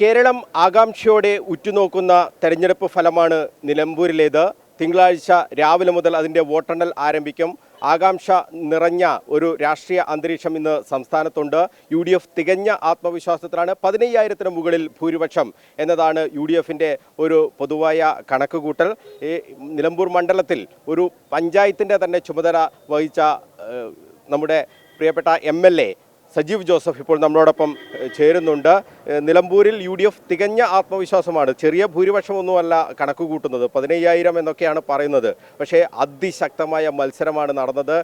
കേരളം ആകാംക്ഷയോടെ ഉറ്റുനോക്കുന്ന തെരഞ്ഞെടുപ്പ് ഫലമാണ് നിലമ്പൂരിലേത്. തിങ്കളാഴ്ച രാവിലെ മുതൽ അതിന്റെ വോട്ടെണ്ണൽ ആരംഭിക്കും. ആകാംക്ഷ നിറഞ്ഞ ഒരു രാഷ്ട്രീയ അന്തരീക്ഷം ഇന്ന് സംസ്ഥാനത്തുണ്ട്. യു ഡി എഫ് തികഞ്ഞ ആത്മവിശ്വാസത്തിലാണ്. പതിനയ്യായിരത്തിന് മുകളിൽ ഭൂരിപക്ഷം എന്നതാണ് യു ഡി എഫിന്റെ ഒരു പൊതുവായ കണക്കുകൂട്ടൽ. ഈ നിലമ്പൂർ മണ്ഡലത്തിൽ ഒരു പഞ്ചായത്തിന്റെ തന്നെ ചുമതല വഹിച്ച നമ്മുടെ പ്രിയപ്പെട്ട M L A Sajeev Joseph ഇപ്പോൾ നമ്മളോടൊപ്പം ചേരുന്നുണ്ട്. നിലമ്പൂരിൽ യു ഡി എഫ് തികഞ്ഞ ആത്മവിശ്വാസമാണ്. ചെറിയ ഭൂരിപക്ഷമൊന്നുമല്ല കണക്ക് കൂട്ടുന്നത് പതിനയ്യായിരം എന്നൊക്കെയാണ് പറയുന്നത്. പക്ഷേ അതിശക്തമായ മത്സരമാണ് നടന്നത്.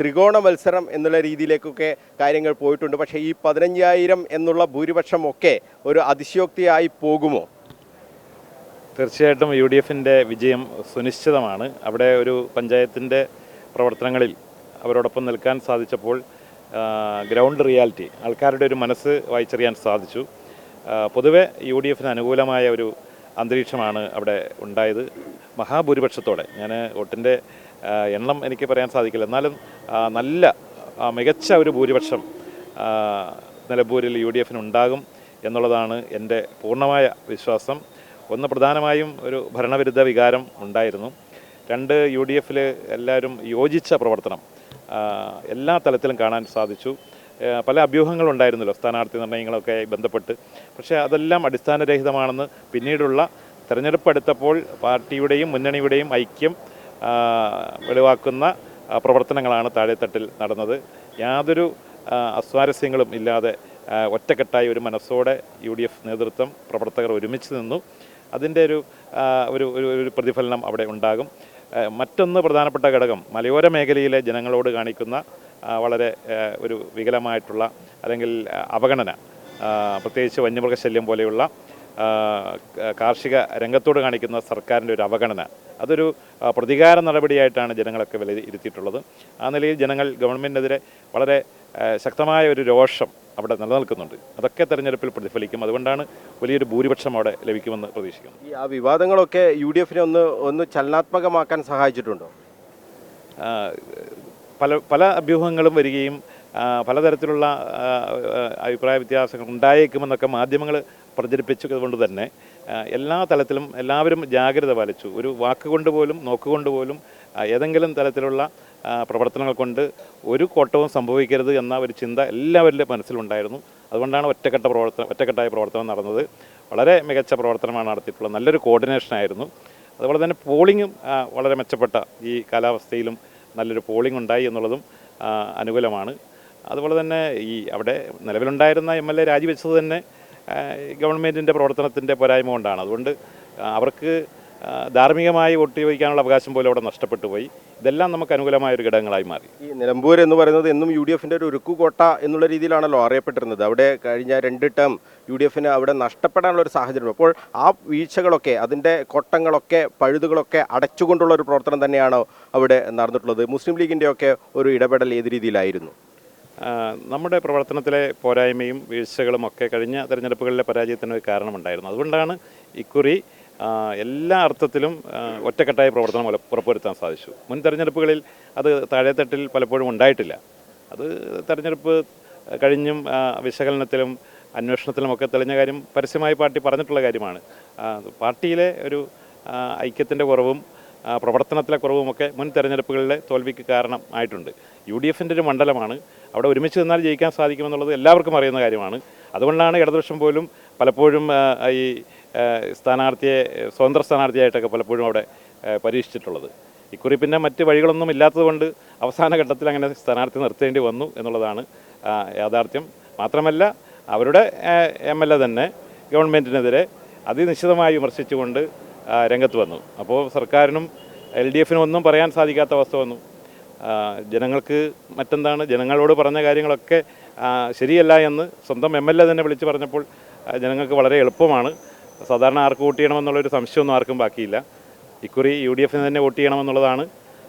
ത്രികോണ മത്സരം എന്നുള്ള രീതിയിലേക്കൊക്കെ കാര്യങ്ങൾ പോയിട്ടുണ്ട്. പക്ഷേ ഈ പതിനഞ്ചായിരം എന്നുള്ള ഭൂരിപക്ഷമൊക്കെ ഒരു അതിശയോക്തിയായി പോകുമോ? തീർച്ചയായിട്ടും യു ഡി എഫിന്റെ വിജയം സുനിശ്ചിതമാണ്. അവിടെ ഒരു പഞ്ചായത്തിന്റെ പ്രവർത്തനങ്ങളിൽ അവരോടൊപ്പം നിൽക്കാൻ സാധിച്ചപ്പോൾ ഗ്രൗണ്ട് റിയാലിറ്റി ആൾക്കാരുടെ ഒരു മനസ്സ് വായിച്ചറിയാൻ സാധിച്ചു. പൊതുവെ യു ഡി എഫിന് അനുകൂലമായ ഒരു അന്തരീക്ഷമാണ് അവിടെ ഉണ്ടായത്. മഹാഭൂരിപക്ഷത്തോടെ ഞാൻ വോട്ടിന്റെ എണ്ണം എനിക്ക് പറയാൻ സാധിക്കില്ല. എന്നാലും നല്ല മികച്ച ഒരു ഭൂരിപക്ഷം നിലമ്പൂരിൽ യു ഡി എഫിന് ഉണ്ടാകും എന്നുള്ളതാണ് എന്റെ പൂർണമായ വിശ്വാസം. ഒന്ന് പ്രധാനമായും ഒരു ഭരണവിരുദ്ധ വികാരം ഉണ്ടായിരുന്നു. രണ്ട് യു ഡി എഫിൽ എല്ലാവരും യോജിച്ച പ്രവർത്തനം എല്ലാ തലത്തിലും കാണാൻ സാധിച്ചു. പല അഭ്യൂഹങ്ങളുണ്ടായിരുന്നല്ലോ സ്ഥാനാർത്ഥി നിർണയങ്ങളൊക്കെ ബന്ധപ്പെട്ട്. പക്ഷേ അതെല്ലാം അടിസ്ഥാനരഹിതമാണെന്ന് പിന്നീടുള്ള തെരഞ്ഞെടുപ്പ് അടുത്തപ്പോൾ പാർട്ടിയുടെയും മുന്നണിയുടെയും ഐക്യം വെളിവാക്കുന്ന പ്രവർത്തനങ്ങളാണ് താഴെത്തട്ടിൽ നടന്നത്. യാതൊരു അസ്വാരസ്യങ്ങളും ഇല്ലാതെ ഒറ്റക്കെട്ടായ ഒരു മനസ്സോടെ യു ഡി എഫ് നേതൃത്വം പ്രവർത്തകർ ഒരുമിച്ച് നിന്നു. അതിന്റെ ഒരു ഒരു പ്രതിഫലനം അവിടെ ഉണ്ടാകും. മറ്റൊന്ന് പ്രധാനപ്പെട്ട ഘടകം മലയോര മേഖലയിലെ ജനങ്ങളോട് കാണിക്കുന്ന വളരെ ഒരു വികലമായിട്ടുള്ള അല്ലെങ്കിൽ അവഗണന പ്രത്യേകിച്ച് വന്യമൃഗശല്യം പോലെയുള്ള കാർഷിക രംഗത്തോട് കാണിക്കുന്ന സർക്കാരിന്റെ ഒരു അവഗണന. അതൊരു പ്രതികാര നടപടിയായിട്ടാണ് ജനങ്ങളൊക്കെ വിലയിരുത്തിയിട്ടുള്ളത്. ആ നിലയിൽ ജനങ്ങൾ ഗവൺമെന്റിനെതിരെ വളരെ ശക്തമായ ഒരു രോഷം അവിടെ നിലനിൽക്കുന്നുണ്ട്. അതൊക്കെ തെരഞ്ഞെടുപ്പിൽ പ്രതിഫലിക്കും. അതുകൊണ്ടാണ് വലിയൊരു ഭൂരിപക്ഷം അവിടെ ലഭിക്കുമെന്ന് പ്രതീക്ഷിക്കുന്നു. ആ വിവാദങ്ങളൊക്കെ യു ഡി എഫിനെ ഒന്ന് ഒന്ന് ചലനാത്മകമാക്കാൻ സഹായിച്ചിട്ടുണ്ടോ? പല പല അഭ്യൂഹങ്ങളും വരികയും പലതരത്തിലുള്ള അഭിപ്രായ വ്യത്യാസങ്ങൾ ഉണ്ടായേക്കുമെന്നൊക്കെ മാധ്യമങ്ങൾ പ്രചരിപ്പിച്ചു അതുകൊണ്ട് തന്നെ എല്ലാ തലത്തിലും എല്ലാവരും ജാഗ്രത പാലിച്ചു. ഒരു വാക്കുകൊണ്ട് പോലും നോക്കുകൊണ്ട് പോലും ഏതെങ്കിലും തരത്തിലുള്ള പ്രവർത്തനങ്ങൾ കൊണ്ട് ഒരു കോട്ടവും സംഭവിക്കരുത് എന്ന ഒരു ചിന്ത എല്ലാവരുടെ മനസ്സിലുണ്ടായിരുന്നു. അതുകൊണ്ടാണ് ഒറ്റക്കെട്ട പ്രവർത്തനം ഒറ്റക്കെട്ടായ പ്രവർത്തനം നടന്നത്. വളരെ മികച്ച പ്രവർത്തനമാണ് നടത്തിയിട്ടുള്ളത്. നല്ലൊരു കോർഡിനേഷനായിരുന്നു അതുപോലെ തന്നെ പോളിങ്ങും വളരെ മെച്ചപ്പെട്ട ഈ കാലാവസ്ഥയിലും നല്ലൊരു പോളിംഗ് ഉണ്ടായി എന്നുള്ളതും അനുകൂലമാണ്. അതുപോലെ തന്നെ ഈ അവിടെ നിലവിലുണ്ടായിരുന്ന എം എൽ എ രാജിവെച്ചത് തന്നെ ഗവൺമെന്റിന്റെ പ്രവർത്തനത്തിന്റെ പോരായ്മ കൊണ്ടാണ്. അതുകൊണ്ട് അവർക്ക് ധാർമ്മികമായി വോട്ട് ചോദിക്കാനുള്ള അവകാശം പോലും അവിടെ നഷ്ടപ്പെട്ടു പോയി. ഇതെല്ലാം നമുക്ക് അനുകൂലമായ ഒരു ഘടകങ്ങളായി മാറി. ഈ നിലമ്പൂർ എന്ന് പറയുന്നത് എന്നും യു ഡി എഫിന്റെ ഒരു ഉരുക്കുകോട്ട എന്നുള്ള രീതിയിലാണല്ലോ അറിയപ്പെട്ടിരുന്നത്. അവിടെ കഴിഞ്ഞ രണ്ട് ടേം യു ഡി എഫിന് അവിടെ നഷ്ടപ്പെടാനുള്ള ഒരു സാഹചര്യം അപ്പോൾ ആ വീഴ്ചകളൊക്കെ അതിന്റെ കൊട്ടങ്ങളൊക്കെ പഴുതുകളൊക്കെ അടച്ചുകൊണ്ടുള്ള ഒരു പ്രവർത്തനം തന്നെയാണോ അവിടെ നടന്നിട്ടുള്ളത്. മുസ്ലിം ലീഗിന്റെയൊക്കെ ഒരു ഇടപെടൽ ഏത് രീതിയിലായിരുന്നു? നമ്മുടെ പ്രവർത്തനത്തിലെ പോരായ്മയും വീഴ്ചകളും ഒക്കെ കഴിഞ്ഞ തെരഞ്ഞെടുപ്പുകളിലെ പരാജയത്തിന് ഒരു കാരണമുണ്ടായിരുന്നു. അതുകൊണ്ടാണ് ഇക്കുറി എല്ലാ അർത്ഥത്തിലും ഒറ്റക്കെട്ടായ പ്രവർത്തനം ഉറപ്പുവരുത്താൻ സാധിച്ചു. മുൻ തെരഞ്ഞെടുപ്പുകളിൽ അത് താഴെത്തട്ടിൽ പലപ്പോഴും ഉണ്ടായിട്ടില്ല. അത് തെരഞ്ഞെടുപ്പ് കഴിഞ്ഞും വിശകലനത്തിലും അന്വേഷണത്തിലും ഒക്കെ തെളിഞ്ഞ കാര്യം പരസ്യമായി പാർട്ടി പറഞ്ഞിട്ടുള്ള കാര്യമാണ്. പാർട്ടിയിലെ ഒരു ഐക്യത്തിന്റെ കുറവും പ്രവർത്തനത്തിലെ കുറവുമൊക്കെ മുൻ തെരഞ്ഞെടുപ്പുകളിലെ തോൽവിക്ക് കാരണം ആയിട്ടുണ്ട്. യു ഡി എഫിന്റെ ഒരു മണ്ഡലമാണ്. അവിടെ ഒരുമിച്ച് നിന്നാൽ ജയിക്കാൻ സാധിക്കുമെന്നുള്ളത് എല്ലാവർക്കും അറിയുന്ന കാര്യമാണ്. അതുകൊണ്ടാണ് ഇടതുപക്ഷം പോലും പലപ്പോഴും ഈ സ്ഥാനാർത്ഥിയെ സ്വതന്ത്ര സ്ഥാനാർത്ഥിയായിട്ടൊക്കെ പലപ്പോഴും അവിടെ പരീക്ഷിച്ചിട്ടുള്ളത്. ഇക്കുറി പിന്നെ മറ്റ് വഴികളൊന്നും ഇല്ലാത്തതുകൊണ്ട് അവസാന ഘട്ടത്തിൽ അങ്ങനെ സ്ഥാനാർത്ഥി നിർത്തേണ്ടി വന്നു എന്നുള്ളതാണ് യാഥാർത്ഥ്യം. മാത്രമല്ല അവരുടെ എം എൽ എ തന്നെ ഗവൺമെന്റിനെതിരെ അതിനിശ്ചിതമായി വിമർശിച്ചുകൊണ്ട് രംഗത്ത് വന്നു. അപ്പോൾ സർക്കാരിനും എൽ ഡി എഫിനും ഒന്നും പറയാൻ സാധിക്കാത്ത അവസ്ഥ വന്നു. ജനങ്ങൾക്ക് മറ്റെന്താണ്? ജനങ്ങളോട് പറഞ്ഞ കാര്യങ്ങളൊക്കെ ശരിയല്ല എന്ന് സ്വന്തം എം എൽ എ തന്നെ വിളിച്ചു പറഞ്ഞപ്പോൾ ജനങ്ങൾക്ക് വളരെ എളുപ്പമാണ്. സാധാരണ ആർക്ക് വോട്ട് ചെയ്യണമെന്നുള്ളൊരു സംശയമൊന്നും ആർക്കും ബാക്കിയില്ല. ഇക്കുറി യു ഡി എഫിന് തന്നെ വോട്ട് ചെയ്യണമെന്നുള്ളതാണ്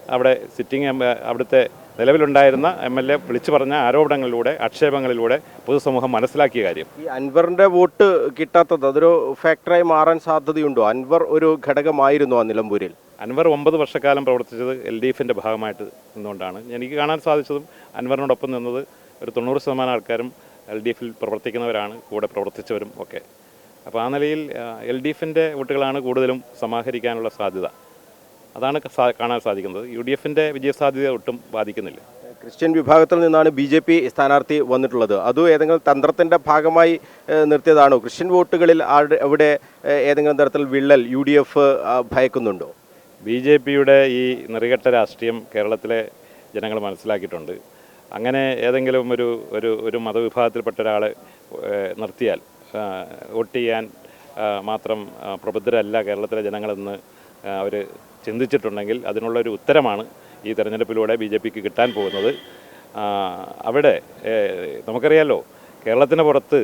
അവിടെ സിറ്റിംഗ് എം അവിടുത്തെ നിലവിലുണ്ടായിരുന്ന എം എൽ എ വിളിച്ചു പറഞ്ഞ ആരോപണങ്ങളിലൂടെ ആക്ഷേപങ്ങളിലൂടെ പൊതുസമൂഹം മനസ്സിലാക്കിയ കാര്യം. ഈ അൻവറിന്റെ വോട്ട് കിട്ടാത്തത് അതൊരു ഫാക്ടറായി മാറാൻ സാധ്യതയുണ്ടോ? അൻവർ ഒരു ഘടകമായിരുന്നു ആ നിലമ്പൂരിൽ. അൻവർ ഒമ്പത് വർഷക്കാലം പ്രവർത്തിച്ചത് എൽ ഡി എഫിന്റെ ഭാഗമായിട്ട് നിന്നുകൊണ്ടാണ്. എനിക്ക് കാണാൻ സാധിച്ചതും അൻവറിനോടൊപ്പം നിന്നത് ഒരു തൊണ്ണൂറ് ശതമാനം ആൾക്കാരും എൽ ഡി എഫിൽ പ്രവർത്തിക്കുന്നവരാണ് കൂടെ പ്രവർത്തിച്ചവരും ഒക്കെ. അപ്പോൾ ആ നിലയിൽ എൽ ഡി എഫിന്റെ വോട്ടുകളാണ് കൂടുതലും സമാഹരിക്കാനുള്ള സാധ്യത. അതാണ് കാണാൻ സാധിക്കുന്നത്. യു ഡി എഫിന്റെ വിജയസാധ്യത ഒട്ടും ബാധിക്കുന്നില്ല. ക്രിസ്ത്യൻ വിഭാഗത്തിൽ നിന്നാണ് ബി ജെ പി സ്ഥാനാർത്ഥി വന്നിട്ടുള്ളത്. അതും ഏതെങ്കിലും തന്ത്രത്തിന്റെ ഭാഗമായി നിർത്തിയതാണോ? ക്രിസ്ത്യൻ വോട്ടുകളിൽ അവിടെ ഏതെങ്കിലും തരത്തിൽ വിള്ളൽ യു ഡി എഫ് ഭയക്കുന്നുണ്ടോ? ബി ജെ പിയുടെ ഈ നെറികെട്ട രാഷ്ട്രീയം കേരളത്തിലെ ജനങ്ങൾ മനസ്സിലാക്കിയിട്ടുണ്ട്. അങ്ങനെ ഏതെങ്കിലും ഒരു ഒരു ഒരു മതവിഭാഗത്തിൽപ്പെട്ട ഒരാളെ നിർത്തിയാൽ വോട്ട് ചെയ്യാൻ മാത്രം പ്രബുദ്ധരല്ല കേരളത്തിലെ ജനങ്ങളെന്ന് അവർ ചിന്തിച്ചിട്ടുണ്ടെങ്കിൽ അതിനുള്ളൊരു ഉത്തരമാണ് ഈ തെരഞ്ഞെടുപ്പിലൂടെ ബി ജെ പിക്ക് കിട്ടാൻ പോകുന്നത്. അവിടെ നമുക്കറിയാലോ കേരളത്തിന് പുറത്ത്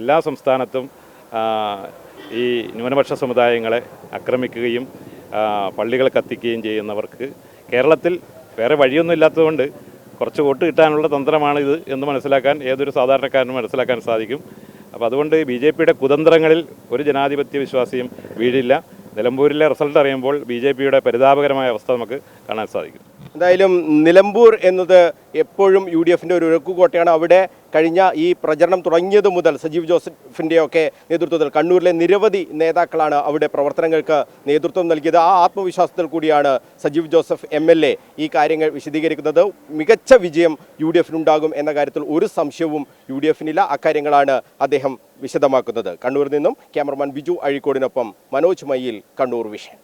എല്ലാ സംസ്ഥാനത്തും ഈ ന്യൂനപക്ഷ സമുദായങ്ങളെ ആക്രമിക്കുകയും പള്ളികൾ കത്തിക്കുകയും ചെയ്യുന്നവർക്ക് കേരളത്തിൽ വേറെ വഴിയൊന്നും ഇല്ലാത്തതുകൊണ്ട് കുറച്ച് വോട്ട് കിട്ടാനുള്ള തന്ത്രമാണ് ഇത് എന്ന് മനസ്സിലാക്കാൻ ഏതൊരു സാധാരണക്കാരനും മനസ്സിലാക്കാൻ സാധിക്കും. അപ്പോൾ അതുകൊണ്ട് ബി ജെ പിയുടെ കുതന്ത്രങ്ങളിൽ ഒരു ജനാധിപത്യ വിശ്വാസിയും വീഴില്ല. നിലമ്പൂരിലെ റിസൾട്ട് അറിയുമ്പോൾ ബി ജെ പിയുടെ പരിതാപകരമായ അവസ്ഥ നമുക്ക് കാണാൻ സാധിക്കും. എന്തായാലും നിലമ്പൂർ എന്നത് എപ്പോഴും യു ഡി എഫിന്റെ ഒരു ഉരക്കുകോട്ടയാണ്. അവിടെ കഴിഞ്ഞ ഈ പ്രചരണം തുടങ്ങിയത് മുതൽ സജീവ് ജോസഫിന്റെ ഒക്കെ നേതൃത്വത്തിൽ കണ്ണൂരിലെ നിരവധി നേതാക്കളാണ് അവിടെ പ്രവർത്തനങ്ങൾക്ക് നേതൃത്വം നൽകിയത്. ആ ആത്മവിശ്വാസത്തിൽ കൂടിയാണ് Sajeev Joseph M L A ഈ കാര്യങ്ങൾ വിശദീകരിക്കുന്നത്. മികച്ച വിജയം യു ഡി എഫിനുണ്ടാകും എന്ന കാര്യത്തിൽ ഒരു സംശയവും യു ഡി എഫിനില്ല. അക്കാര്യങ്ങളാണ് അദ്ദേഹം വിശദമാക്കുന്നത്. കണ്ണൂരിൽ നിന്നും ക്യാമറമാൻ ബിജു അഴിക്കോടിനൊപ്പം മനോജ് മയ്യിൽ കണ്ണൂർ വിഷൻ.